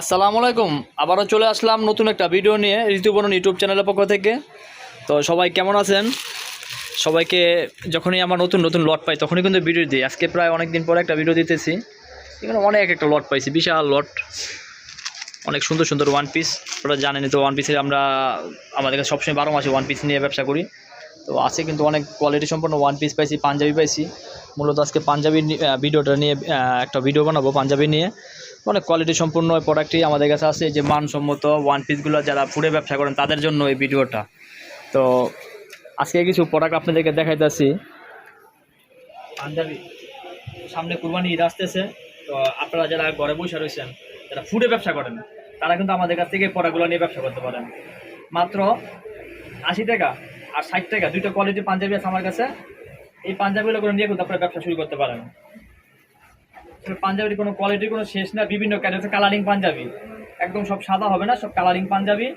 আসসালামু আলাইকুম। আবারও চলে আসলাম নতুন একটা ভিডিও নিয়ে ঋতুবর্ণন ইউটিউব চ্যানেলের পক্ষ থেকে। তো সবাই কেমন আছেন? সবাইকে যখনই আমার নতুন নতুন লট পাই, তখনই কিন্তু ভিডিও দিই। আজকে প্রায় অনেক দিন পরে একটা ভিডিও দিতেছি। এখানে অনেক একটা লট পাইছি, বিশাল লট অনেক সুন্দর সুন্দর ওয়ান পিস ওরা জানেনি তো ওয়ান পিসের আমরা আমাদের কাছে সবসময় বারো মাসে ওয়ান পিস নিয়ে ব্যবসা করি। তো আছে কিন্তু অনেক কোয়ালিটি সম্পন্ন ওয়ান পিস পাইছি, পাঞ্জাবি পাইছি। মূলত আজকে পাঞ্জাবি ভিডিওটা নিয়ে একটা ভিডিও বানাবো পাঞ্জাবি নিয়ে। অনেক কোয়ালিটি সম্পূর্ণ প্রোডাক্টই আমাদের কাছে আছে। যে মানসম্মত ওয়ান পিসগুলো যারা ফুডে ব্যবসা করেন, তাদের জন্য এই ভিডিওটা তো, আজকে কিছু প্রোডাক্ট আপনাদেরকে দেখাইতেছি। পাঞ্জাবি। সামনে কুরবানি ঈদ আসতেছে। তো আপনারা যারা ঘরে বসে রয়েছেন, যারা ফুডে ব্যবসা করেন, তারা কিন্তু আমাদের কাছ থেকে প্রোডাক্টগুলো নিয়ে ব্যবসা করতে পারেন। মাত্র আশি টাকা আর ষাট টাকা, দুইটা কোয়ালিটির পাঞ্জাবি আছে আমার কাছে। এই পাঞ্জাবিগুলো করে নিয়ে কিন্তু আপনারা ব্যবসা শুরু করতে পারেন। পাঞ্জাবির কোনো কোয়ালিটির কোনো শেষ না, বিভিন্ন ক্যাটাগরি কালারিং পাঞ্জাবি। একদম সব সাদা হবে না, সব কালারিং পাঞ্জাবি।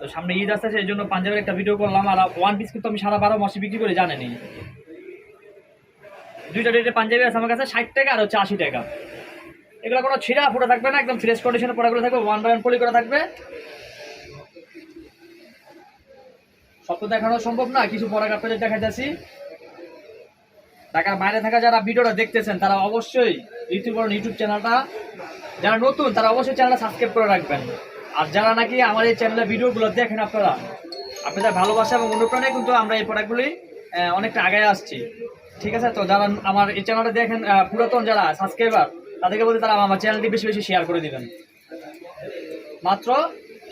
তো সামনে ঈদ আসতেছে এই জন্য পাঞ্জাবের একটা ভিডিও করলাম, আর ওয়ান পিস কিন্তু আমি সারা বারো মাসে বিক্রি করে জানেনি দুইটা ডেটের পাঞ্জাবি আছে আমার কাছে, ষাট টাকা আর হচ্ছে আশি টাকা। এগুলো কোনো ছিঁড়া ফুটে থাকবে না, একদম ফ্রেশ কন্ডিশনের প্রোডাক্টগুলো থাকবে ওয়ান বাই ওয়ান পলি করা থাকবে। সব তো দেখানো সম্ভব না, কিছু প্রোডাক্ট আপনাদের দেখাইতেছি ঢাকার বাইরে থাকা যারা ভিডিওটা দেখতেছেন, তারা অবশ্যই ইউটিউব ইউটিউব চ্যানেলটা, যারা নতুন, তারা অবশ্যই চ্যানেলটা সাবস্ক্রাইব করে রাখবেন। আর যারা নাকি আমার এই চ্যানেলের ভিডিওগুলো দেখেন আপনারা, আপনাদের ভালোবাসা এবং অনুপ্রাণে কিন্তু আমরা এই প্রোডাক্টগুলি অনেকটা আগে আসছি। ঠিক আছে? তো যারা আমার এই চ্যানেলটা দেখেন পুরাতন যারা সাবস্ক্রাইবার তাদেরকে বলতে তারা আমার চ্যানেলটি বেশি বেশি শেয়ার করে দিবেন। মাত্র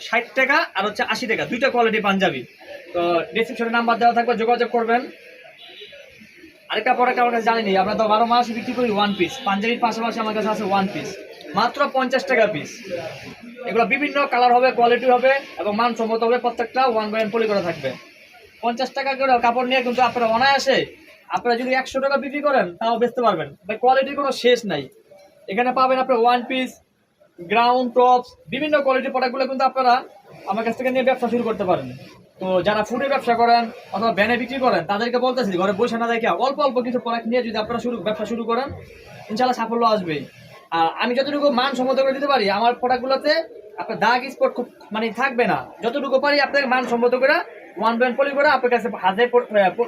ষাট টাকা আর হচ্ছে আশি টাকা, দুইটা কোয়ালিটি পাঞ্জাবি। তো ডিসক্রিপশনে নাম্বার দেওয়া থাকবে, যোগাযোগ করবেন। আরেকটা প্রোডাক্ট আমার জানিনি, আমরা তো বারো মাস বিক্রি করি ওয়ান পিস পাঞ্জাবির পাশাপাশি আমার কাছে আছে ওয়ান পিস মাত্র পঞ্চাশ টাকা পিস এগুলো বিভিন্ন কালার হবে কোয়ালিটি হবে এবং মানসম্মত হবে, প্রত্যেকটা ওয়ান বাই পলি করা থাকবে। পঞ্চাশ টাকা করে কাপড় নিয়ে কিন্তু আপনারা অনায়াসে, আপনারা যদি একশো টাকা বিক্রি করেন, তাও বেচতে পারবেন। বা কোয়ালিটির কোনো শেষ নাই। এখানে পাবেন আপনার ওয়ান পিস গ্রাউন্ড টপস বিভিন্ন কোয়ালিটির প্রোডাক্টগুলো কিন্তু আপনারা আমার কাছ থেকে নিয়ে ব্যবসা শুরু করতে পারেন। তো যারা ফুডে ব্যবসা করেন অথবা ব্যানে বিক্রি করেন, তাদেরকে বলতেছি, ঘরে বসে না দেখে অল্প অল্প কিছু প্রোডাক্ট নিয়ে যদি আপনারা শুরু ব্যবসা শুরু করেন ইনশাল্লাহ সাফল্য আসবেই। আর আমি যতটুকু মান সম্মত করে দিতে পারি, আমার প্রোডাক্টগুলোতে আপনার দাগ স্পট খুব মানে থাকবে না। যতটুকু পারি আপনাকে মান সম্মত করে ওয়ান ব্যান্ড পলি করে আপনার কাছে হাতে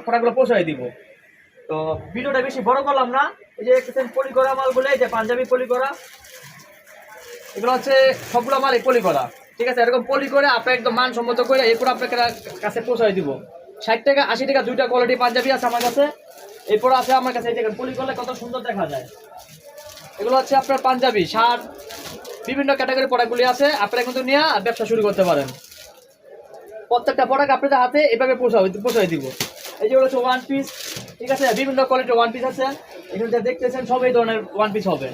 প্রোডাক্টগুলো পৌঁছাই দিব। তো ভিডিওটা বেশি বড় করলাম না, এই যে পলি করা মালগুলো, এই যে পাঞ্জাবি পলি করা, এগুলো হচ্ছে সবগুলো মাল পলি করা। ঠিক আছে, এরকম পলি করে আপনার একদম মান সম্মত করে এরপর আপনার কাছে পৌঁছাই দিব। ষাট টাকা, আশি টাকা দুইটা কোয়ালিটি পাঞ্জাবি আছে আমার কাছে। এরপর আছে আমার কাছে দেখেন, পলি করলে কত সুন্দর দেখা যায়। এগুলো হচ্ছে আপনার পাঞ্জাবি, শার্ট, বিভিন্ন ক্যাটাগরি প্রোডাক্টগুলি আছে। আপনারা কিন্তু নিয়ে ব্যবসা শুরু করতে পারেন। প্রত্যেকটা প্রোডাক্ট আপনাদের হাতে এভাবে পোষা পোষাই দিব। এই যে হচ্ছে ওয়ান পিস ঠিক আছে? বিভিন্ন কোয়ালিটির ওয়ান পিস আছে। এখানে যা দেখতেছেন, সব এই ধরনের ওয়ান পিস হবে।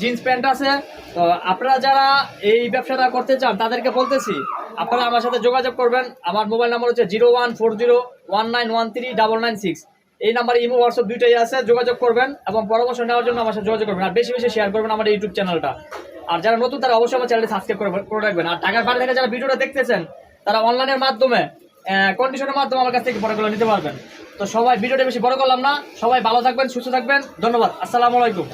জিন্স প্যান্ট আছে। তো আপনারা যারা এই ব্যবসাটা করতে চান, তাদেরকে বলতেছি, আপনারা আমার সাথে যোগাযোগ করবেন। আমার মোবাইল নাম্বার হচ্ছে zero one four zero one nine one three double nine six. এই নাম্বারে ইমো, হোয়াটসঅ্যাপ দুইটাই আছে, যোগাযোগ করবেন এবং পরামর্শ নেওয়ার জন্য আমার সাথে যোগাযোগ করবেন। আর বেশি বেশি শেয়ার করবেন আমার ইউটিউব চ্যানেলটা আর যারা নতুন, তারা অবশ্যই আমার চ্যানেলটি সাবস্ক্রাইব করে রাখবেন। আর টাকার বাইরে থেকে যারা ভিডিওটা দেখতেছেন, তারা অনলাইনের মাধ্যমে কন্ডিশনের মাধ্যমে আমার কাছ থেকে প্রোডাক্টগুলো নিতে পারবেন। তো সবাই ভিডিওটা বেশি বড় করলাম না। সবাই ভালো থাকবেন, সুস্থ থাকবেন। ধন্যবাদ। আসসালামু আলাইকুম।